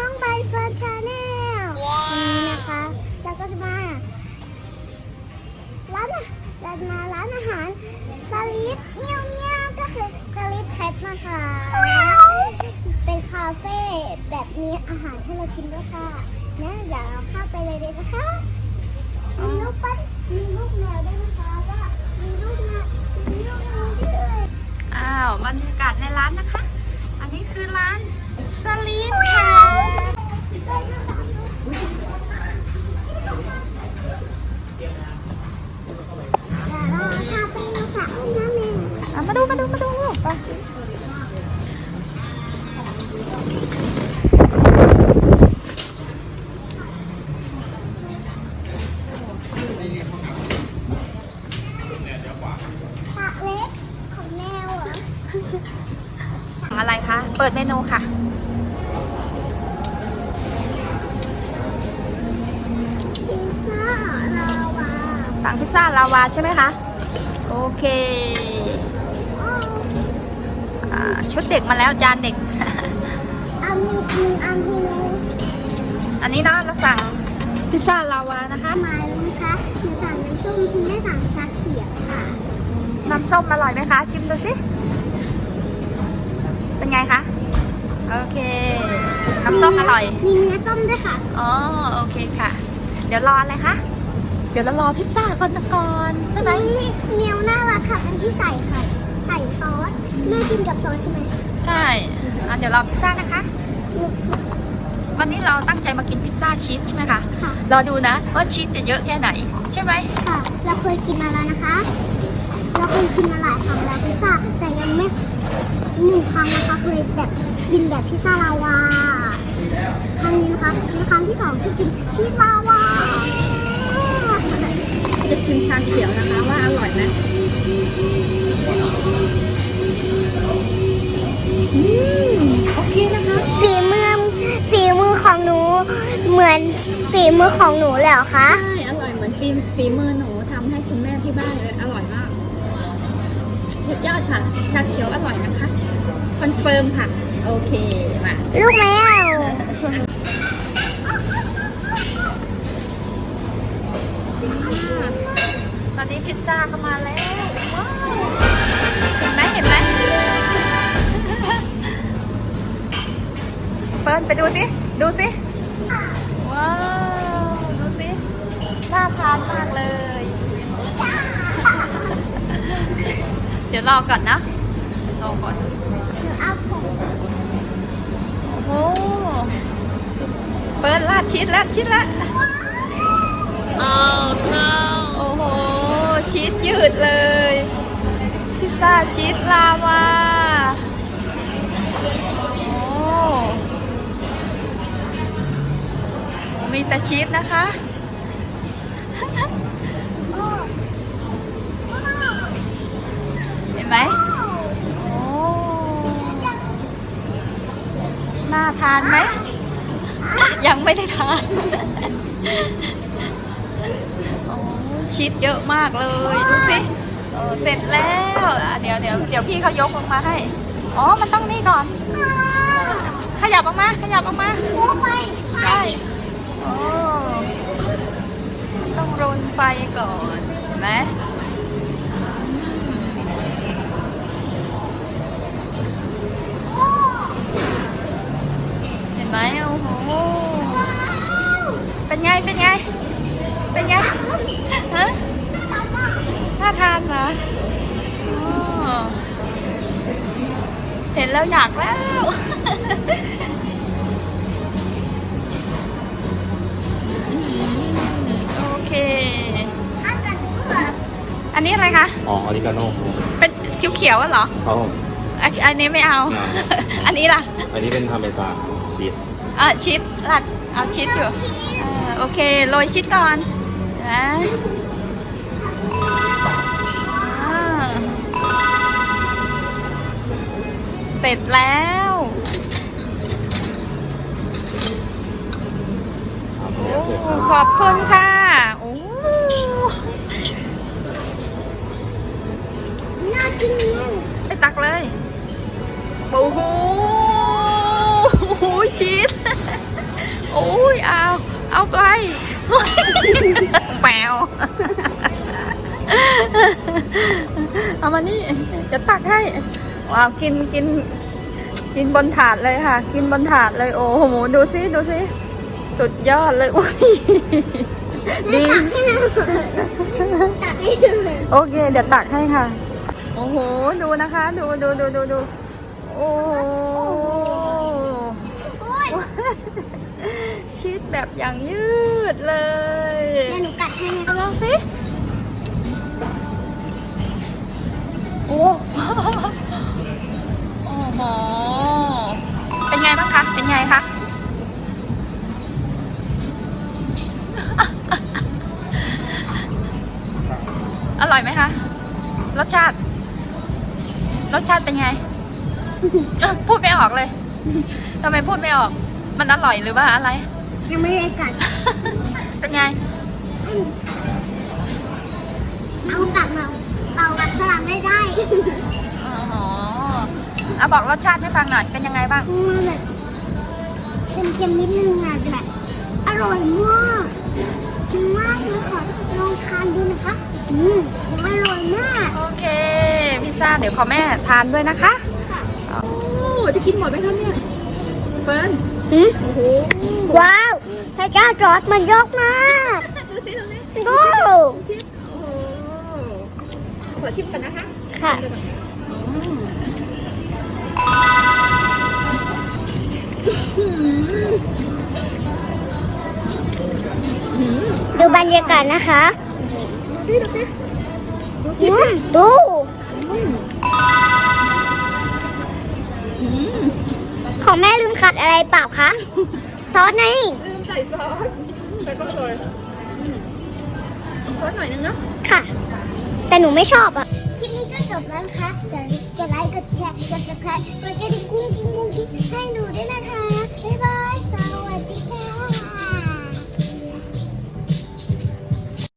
้องใบเฟิร์นชาแนลวันนี้นะคะเราก็จะมาร้านร้านมาร้านอาหารสลิปเงี้ยวเงี้ยก็คือสลิปแพทนะคะเป็นคาเฟ่แบบนี้อาหารให้เรากินด้วยค่ะงั้นเดี๋ยวเราเข้าไปเลยเลยนะคะมีลูกปั้นมีลูกแมวด้วยนะคะว่ามีลูกแมวมีลูกแมวด้วยอ้าวบรรยากาศในร้านนะคะ อันนี้คือร้านสลิป อะไรคะ เปิดเมนูค่ะ พิซซ่าลาวาสั่งพิซซ่าลาวาใช่ไหมคะ โอเคอ้าวอ่าชุดเด็กมาแล้วจานเด็กเอามีหนึ่งอันให้เลยอันนี้เนาะเราสั่งพิซซ่าลาวานะคะมาเลยนะคะหนูสั่งน้ำส้มคุณแม่สั่งชาเขียวค่ะ น้ำส้มอร่อยไหมคะ ชิมดูสิเป็น ไงคะ โอเค น้ำส้มอร่อย มีเนื้อส้มด้วยค่ะ อ๋อ โอเคค่ะ เดี๋ยวรออะไรคะ เดี๋ยวเรารอพิซซ่าก่อนนะก่อนใช่ไหมนี่เมียวน่ารักค่ะ อันที่ใส่ไข่ใส่ซอสแม่กินกับซอสใช่ไหมใช่อะเดี๋ยวรอพิซซ่านะคะ วันนี้เราตั้งใจมากินพิซซ่าชีสใช่ไหมคะ ค่ะ รอดูนะว่าชีสจะเยอะแค่ไหน ใช่ไหมค่ะ เราเคยกินมาแล้วนะคะ เราเคยกินมาหลายครั้งแล้วพิซซ่าแต่ยังไม่ หนึ่งครั้งนะคะเคยแบบกินแบบพิซซ่าลาวา ครั้งนี้นะคะเป็นครั้งที่สองที่กินชีสลาวาจะชิมชาเขียวนะคะว่าอร่อยไหมอืมโอเคนะคะฝีมือฝีมือของหนู เหมือนฝีมือของหนูเลยเหรอคะ ใช่อร่อยเหมือนฝีฝีมือหนูทำให้คุณแม่ที่บ้านเลยอร่อยมาก สุดยอดค่ะ ชาเขียวอร่อยนะคะ คอนเฟิร์มค่ะ โอเค มา ลูกแมว ตอนนี้พิซซ่าก็มาแล้วว้าวเห็นไหมเห็นไหมเปิ้ลไปดูสิ ดูสิ ว้าว ดูสิ น่าทานมากเลย เดี๋ยวรอก่อนนะรอก่อนหนูเอาผมโอ้โหเปิดลาดชีสแล้วชีสแล้ว oh no โอ้โหชีสยืดเลย พิซซ่าชีสลาวาโอ้มีแต่ชีสนะคะ ชีสเยอะมากเลยดูสิเออเสร็จแล้วอะเดี๋ยวเดี๋ยวเดี๋ยวพี่เขายกลงมาให้ อ๋อ มันต้องนี่ก่อน ขยับออกมา ขยับออกมาหัวไฟใช่โอ้ต้องรนไฟก่อนเห็นไหมเห็นไหมโอ้โหเป็นไง เป็นไง เป็นไงฮะน่าทานเหรออ๋อเห็นแล้วอยากแล้ว โอเคถ้าเกิดเปิดอันนี้อะไรคะ อ๋อออริกาโน่เป็นเขียวๆอะเหรอ ครับผมอันอันนี้ไม่เอา อันนี้ล่ะ อันนี้เป็นพาเมซานชีสอะชีสราดเอาชีสอยู่อ่าโอเค โรยชีสก่อน นะเสร็จแล้วอขอบคุณค่ะโอ้น่ากินมากไปตักเลยโอ้โหชีสโอ้ยเอา เอาไป แปวเอามานี่จะตักให้ว้าวกินกินกิน กินบนถาดเลยค่ะ กินบนถาดเลยโอ้โหดูซิดูซิสุดยอดเลยอุ้ยดีตักให้ดูเลยโอเค เดี๋ยวตักให้ค่ะ โอ้โห ดูนะคะ ดูดูดูดูดูโอ้โห โอ้ย ชีส แบบอย่างยืดเลยเดี๋ยวหนูกัดให้นะเอาลองสิ โอ้โอ้โห เป็นไงบ้างคะ เป็นไงคะ อร่อยไหมคะ รสชาติ รสชาติเป็นไง พูดไม่ออกเลยทำไมพูดไม่ออก มันอร่อยหรือว่าอะไร ยังไม่ได้กัดเป็นไง เอากัดมาเรากัดสลับไม่ได้อ๋อเอาบอกรสชาติให้ฟังหน่อย เป็นยังไงบ้าง มันแบบเค็มๆนิดนึงอะแบบอร่อยมากมากเลยค่ะลองทานดูนะคะอืมอร่อยมากโอเค พิซซ่าเดี๋ยวขอแม่ทานด้วยนะคะโอ้จะกินหมดไหมคะเนี่ย เฟิร์นหืมว้าว พระเจ้าจอร์ดมันยกมากดูสิตรงนี้ดูชิมโอ้โหขอชิมกันนะคะค่ะดูบรรยากาศนะคะอืมดูของแม่ลืมขัดอะไรเปล่าคะซอสไงลืม ใส่ซอสใส่ก็อรยซอสหน่อยนึงเนาะค่ะ แต่หนูไม่ชอบอะ คลิปนี้ก็จบแล้วนะคะอย่าลืมกดไลค์ กดแชร์ กด subscribe กดกระดิ่งกุ้งกิ้งกุ้งกิ้งให้หนูด้วยนะคะ บ๊ายบาย สวัสดีค่ะ